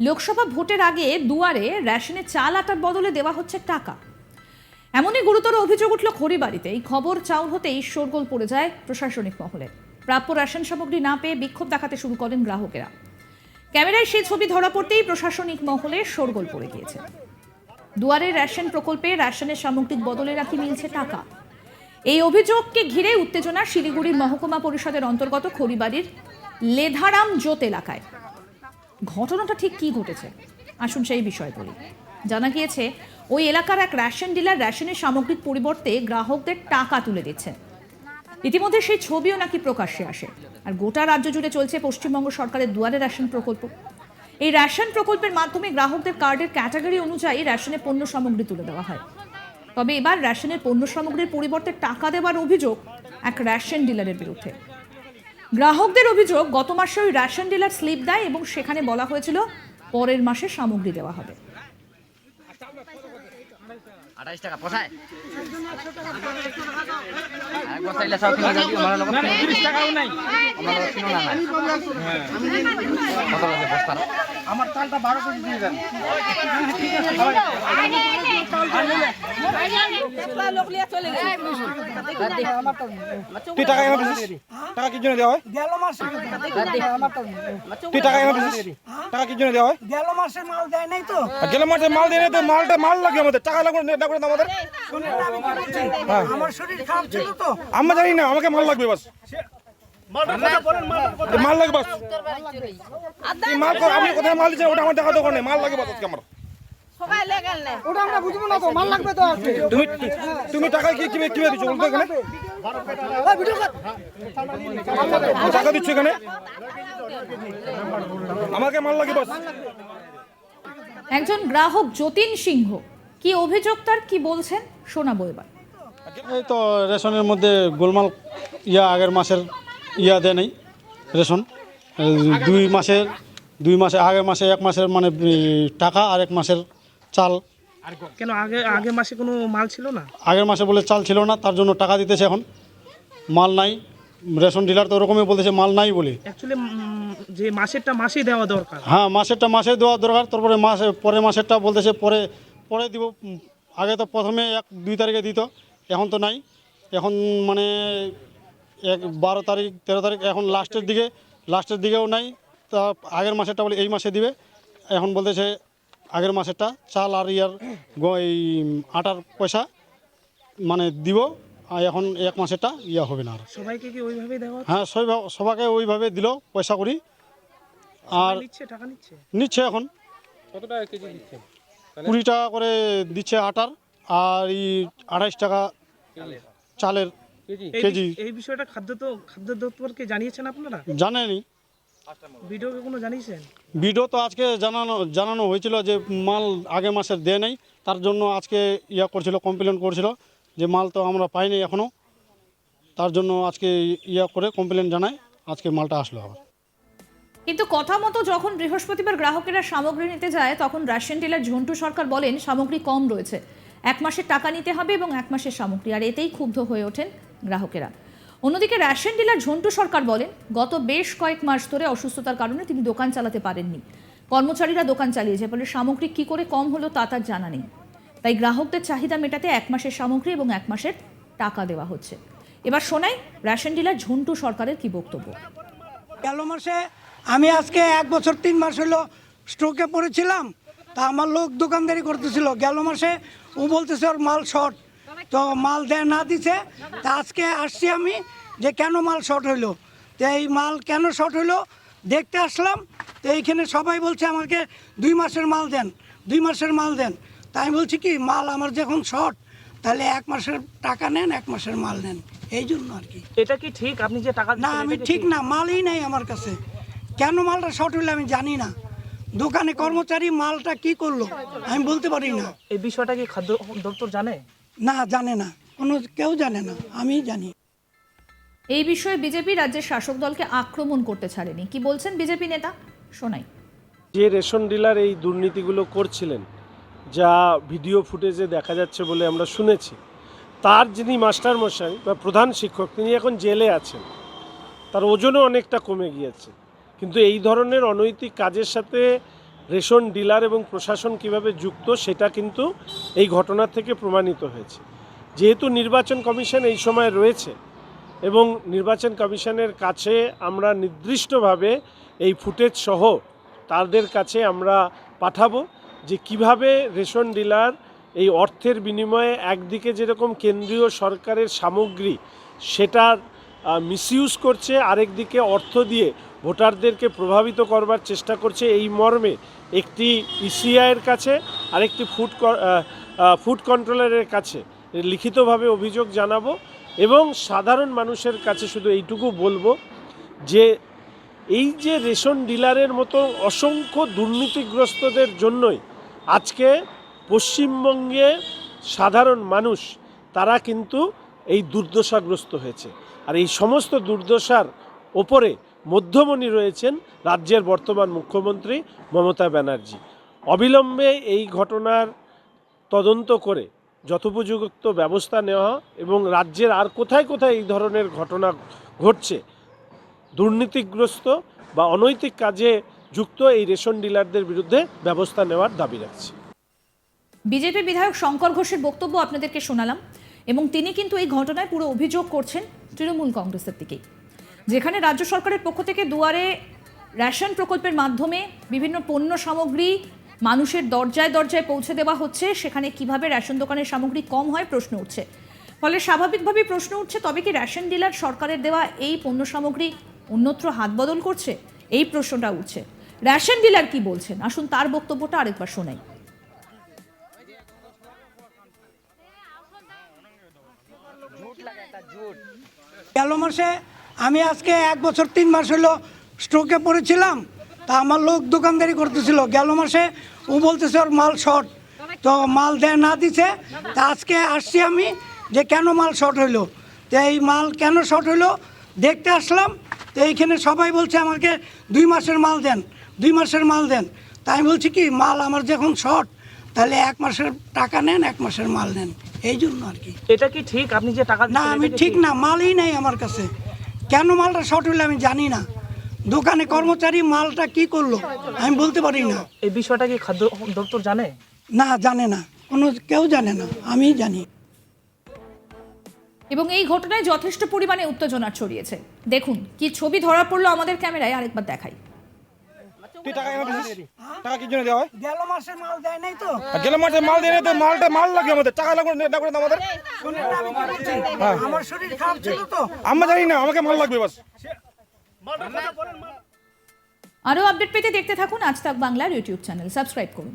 লোকসভা ভোটের আগে দুয়ারে রেশনে চাল আটার বদলে দেওয়া হচ্ছে টাকা। এমনই গুরুতর অভিযোগ উঠল খড়িবাড়িতে। এই খবর চাউর হতেই শোরগোল পড়ে যায় প্রশাসনিক মহলে। প্রাপ্য রেশন সামগ্রী না পেয়ে বিক্ষোভ দেখাতে শুরু করেন গ্রাহকেরা। ক্যামেরায় সেই ছবি ধরা পড়তেই প্রশাসনিক মহলে শোরগোল পড়ে গিয়েছে। দুয়ারে রেশন প্রকল্পে রেশনের সামগ্রিক বদলে রাখি মিলছে টাকা। এই অভিযোগকে ঘিরে উত্তেজনা শিলিগুড়ির মহকুমা পরিষদের অন্তর্গত খড়িবাড়ির লেধারাম জোত এলাকায়। ঘটনাটা ঠিক কি ঘটেছে? আসুন সেই বিষয় বলি। জানা গিয়েছে, ওই এলাকার এক রেশন ডিলার রেশনের সামগ্রিক পরিবর্তে গ্রাহকদের টাকা তুলে দিচ্ছেন ইতিমধ্যে সেই ছবিও নাকি প্রকাশ্যে আসে। আর গোটা রাজ্য জুড়ে চলছে পশ্চিমবঙ্গ সরকারের দুয়ারে রেশন প্রকল্প। এই রেশন প্রকল্পের মাধ্যমে গ্রাহকদের কার্ডের ক্যাটাগরি অনুযায়ী রেশনের পণ্য সামগ্রী তুলে দেওয়া হয়। তবে এবার রেশনের পণ্য সামগ্রীর পরিবর্তে টাকা দেওয়ার অভিযোগ এক রেশন ডিলারের বিরুদ্ধে। গ্রাহকদের অভিযোগ, গত মাসে ওই রেশন ডিলার স্লিপ দেয় এবং সেখানে বলা হয়েছিল পরের মাসে সামগ্রী দেওয়া হবে। আঠাইশ টাকা পোষায় এক সব কিনে যাবি আমার লগত তিরিশ টাকাও নাই। আমার লগত কিনো না কত লাগে বস্তা? আমার চালটা বারো কেজি দিয়ে দেন। তুই টাকা এনে দিছিস? টাকা কি জন্য দেওয়া হয়? গেল মাসে। তুই টাকা এনে দিছিস? টাকা কি জন্য দেওয়া হয়? গেল মাসে মাল দেয় নাই তো। গেলে মাঠে মাল দিয়ে তো মালটা মাল লাগে আমাদের। টাকা না লাগবে আমাদের বলছি? আমার শরীর খারাপ ছিল তো আমরা জানি না আমাকে মাল লাগবে বাস। মাল লাগবে বাস। মাল আপনি কোথায় মাল দিচ্ছেন? ওটা আমার দেখা দোকানে। মাল লাগে বাস আজকে আমার। ওটা আমরা বুঝব না তো মাল লাগবে তো তুমি তুমি টাকা কি কীভাবে কীভাবে দিচ্ছ বলতো এখানে? ওই ভিডিও কর। টাকা দিচ্ছ এখানে? আমাকে মাল লাগে বাস। একজন গ্রাহক যতীন সিংহ। কি অভিযোগ তার কি বলছেন? শোনাবো এবার। এই তো রেশনের মধ্যে গোলমাল ইয়া আগের মাসের ইয়া দেয় নেই রেশন। দুই মাসের দুই মাসে আগের মাসে এক মাসের মানে টাকা আর এক মাসের চাল। কেন আগে আগে মাসে কোনো মাল ছিল না? আগের মাসে বলে চাল ছিল না তার জন্য টাকা দিতেছে এখন। মাল নাই রেশন ডিলার তো ওরকমই বলতেছে মাল নাই বলে। অ্যাকচুয়ালি যে মাসেরটা মাসেই দেওয়া দরকার। হ্যাঁ মাসেরটা মাসে দেওয়া দরকার তারপরে মাসে পরে মাসেরটা বলতেছে পরে পরে দিব আগে তো প্রথমে এক দুই তারিখে দিত এখন তো নাই। এখন মানে এক বারো তারিখ তেরো তারিখ এখন লাস্টের দিকে লাস্টের দিকেও নাই। তা আগের মাসেরটা বলে এই মাসে দিবে। এখন বলতেছে আগের মাসেরটা চাল আর ইয়ার গ- এই আটার পয়সা মানে দিব আর এখন এক মাসেরটা ইয়া হবে না আর। সবাইকে কি ওইভাবেই দেওয়া হ্যাঁ সবাই সবাইকে ওইভাবে দিল পয়সা করি। আর নিচ্ছে টাকা নিচ্ছে? নিচ্ছে এখন। কুড়ি টাকা করে দিচ্ছে আটার আর এই আড়াইশ টাকা চালের। কেজি? এই বিষয়টা খাদ্য তো খাদ্য দপ্তরকে জানিয়েছেন আপনারা? জানেনি। ভিডিওকে কোনো জানিয়েছেন? ভিডিও তো আজকে জানানো জানানো হয়েছিল যে মাল আগে মাসের দেয় নেই তার জন্য আজকে ইয়া করছিল কমপ্লেন করছিল যে মাল তো আমরা পাইনি এখনও তার জন্য আজকে ইয়া করে কমপ্লেন জানায় আজকে মালটা আসলো আবার। কিন্তু কথা মতো যখন বৃহস্পতিবার গ্রাহকেরা সামগ্রী নিতে যায়, তখন রাশিয়ান ডিলার ঝন্টু সরকার বলেন, সামগ্রী কম রয়েছে। এক মাসের টাকা নিতে হবে এবং এক মাসের সামগ্রী, আর এতেই ক্ষুব্ধ হয়ে ওঠেন গ্রাহকেরা। অন্যদিকে রেশন ডিলার ঝন্টু সরকার বলেন, গত বেশ কয়েক মাস ধরে অসুস্থতার কারণে তিনি দোকান চালাতে পারেননি। কর্মচারীরা দোকান চালিয়েছে, ফলে সামগ্রী কী করে কম হলো তা তার জানা নেই। তাই গ্রাহকদের চাহিদা মেটাতে এক মাসের সামগ্রী এবং এক মাসের টাকা দেওয়া হচ্ছে। এবার শোনাই রেশন ডিলার ঝন্টু সরকারের কি বক্তব্য। গেল মাসে আমি আজকে এক বছর তিন মাস হলো স্ট্রোকে পড়েছিলাম তা আমার লোক দোকানদারি করতেছিল। গেল মাসে ও বলতেছে ওর মাল শর্ট তো মাল দেয় না দিছে। তা আজকে আসছি আমি যে কেন মাল শর্ট হইল? তো এই মাল কেন শর্ট হইল? দেখতে আসলাম তো এইখানে সবাই বলছে আমাকে দুই মাসের মাল দেন দুই মাসের মাল দেন। তাই আমি বলছি কি মাল আমার যখন শর্ট তাহলে এক মাসের টাকা নেন এক মাসের মাল নেন। এই জন্য আর কি। এটা কি ঠিক? আপনি যে টাকা না আমি ঠিক? না মালই নাই আমার কাছে। কেন মালটা শর্ট হইলে আমি জানি না। দোকানে কর্মচারী মালটা কি করল আমি বলতে পারি না। এই বিষয়টা কি খাদ্য দপ্তর জানে? না জানে না। কোনো কেউ জানে না। আমি জানি। এই বিষয়ে বিজেপি রাজ্যের শাসক দলকে আক্রমণ করতে ছাড়েনি। কি বলছেন বিজেপি নেতা? শোনাই। যে রেশন ডিলার এই দুর্নীতিগুলো করছিলেন যা ভিডিও ফুটেজে দেখা যাচ্ছে বলে আমরা শুনেছি তার যিনি মাস্টার মশাই বা প্রধান শিক্ষক তিনি এখন জেলে আছেন। তার ওজনও অনেকটা কমে গিয়েছে। কিন্তু এই ধরনের অনৈতিক কাজের সাথে রেশন ডিলার এবং প্রশাসন কীভাবে যুক্ত, সেটা কিন্তু এই ঘটনা থেকে প্রমাণিত হয়েছে। যেহেতু নির্বাচন কমিশন এই সময় রয়েছে এবং নির্বাচন কমিশনের কাছে আমরা নির্দিষ্টভাবে এই ফুটেজ সহ তাদের কাছে আমরা পাঠাবো যে কীভাবে রেশন ডিলার এই অর্থের বিনিময়ে একদিকে যেরকম কেন্দ্রীয় সরকারের সামগ্রী সেটার মিসইউজ করছে, আরেকদিকে অর্থ দিয়ে ভোটারদেরকে প্রভাবিত করবার চেষ্টা করছে এই মর্মে একটি ইসিআইয়ের কাছে আরেকটি ফুড ফুড কন্ট্রোলারের কাছে। লিখিতভাবে অভিযোগ জানাব এবং সাধারণ মানুষের কাছে শুধু এইটুকু বলব যে এই যে রেশন ডিলারের মতো অসংখ্য দুর্নীতিগ্রস্তদের জন্যই আজকে পশ্চিমবঙ্গে সাধারণ মানুষ তারা কিন্তু এই দুর্দশাগ্রস্ত হয়েছে। আর এই সমস্ত দুর্দশার ওপরে মধ্যমণি রয়েছেন রাজ্যের বর্তমান মুখ্যমন্ত্রী মমতা ব্যানার্জি। অবিলম্বে এই ঘটনার তদন্ত করে যথোপযুক্ত ব্যবস্থা নেওয়া এবং রাজ্যের আর কোথায় কোথায় এই ধরনের ঘটনা ঘটছে, দুর্নীতিগ্রস্ত বা অনৈতিক কাজে যুক্ত এই রেশন ডিলারদের বিরুদ্ধে ব্যবস্থা নেওয়ার দাবি রাখছি। বিজেপি বিধায়ক শঙ্কর ঘোষের বক্তব্য আপনাদেরকে শোনালাম এবং তিনি কিন্তু এই ঘটনায় পুরো অভিযোগ করছেন তৃণমূল কংগ্রেসের দিকেই। যেখানে রাজ্য সরকারের পক্ষ থেকে দুয়ারে রেশন প্রকল্পের মাধ্যমে বিভিন্ন পণ্য সামগ্রী মানুষের দরজায় দরজায় পৌঁছে দেওয়া হচ্ছে। সেখানে কীভাবে রেশন দোকানের সামগ্রী কম হয় প্রশ্ন উঠছে। ফলে স্বাভাবিকভাবেই প্রশ্ন উঠছে তবে কি রেশন ডিলার সরকারের দেওয়া এই পণ্য সামগ্রী অন্যত্র হাত বদল করছে? এই প্রশ্নটা উঠছে। রেশন ডিলার কি বলছেন? আসুন তার বক্তব্যটা আরেকবার শোনাই। গেল মাসে আমি আজকে এক বছর তিন মাস হলো স্ট্রোকে পড়েছিলাম তা আমার লোক দোকানদারি করতেছিল। গেল মাসে ও বলতেছে ওর মাল শর্ট তো মাল দেয় না দিছে। তা আজকে আসছি আমি যে কেন মাল শর্ট হইল? তো এই মাল কেন শর্ট হইল? দেখতে আসলাম তো এইখানে সবাই বলছে আমাকে দুই মাসের মাল দেন দুই মাসের মাল দেন। তাই আমি বলছি কি মাল আমার যখন শর্ট তাহলে এক মাসের টাকা নেন এক মাসের মাল নেন। এই জন্য আর কি। এটা কি ঠিক? আপনি যে টাকা না আমি ঠিক? না মালই নেই আমার কাছে। কেন মালটা শর্ট হইল আমি জানি না। দোকানে কর্মচারী মালটা কি করল আমি বলতে পারি না। এই বিষয়টা কি খাদ্য দপ্তর জানে? না জানে না। কোনো কেউ জানে না। আমি জানি। এবং এই ঘটনায় যথেষ্ট পরিমাণে উত্তেজনা ছড়িয়েছে। দেখুন কি ছবি ধরা পড়ল আমাদের ক্যামেরায় আরেকবার দেখাই। তুই টাকা কেন দিছিস টাকা কি জন্য দেওয়া হয়? গেল মাসে মাল দেয় নাই তো। আর গেলে মাল দিয়ে তো মালটা মাল লাগে আমাদের। টাকা লাগবে না না করে আমাদের? আমার শরীর খারাপ ছিল তো। আমরা জানি না আমাকে মাল লাগবে বাস। আরও আপডেট পেতে দেখতে থাকুন আজ তাক বাংলার ইউটিউব চ্যানেল। সাবস্ক্রাইব করুন।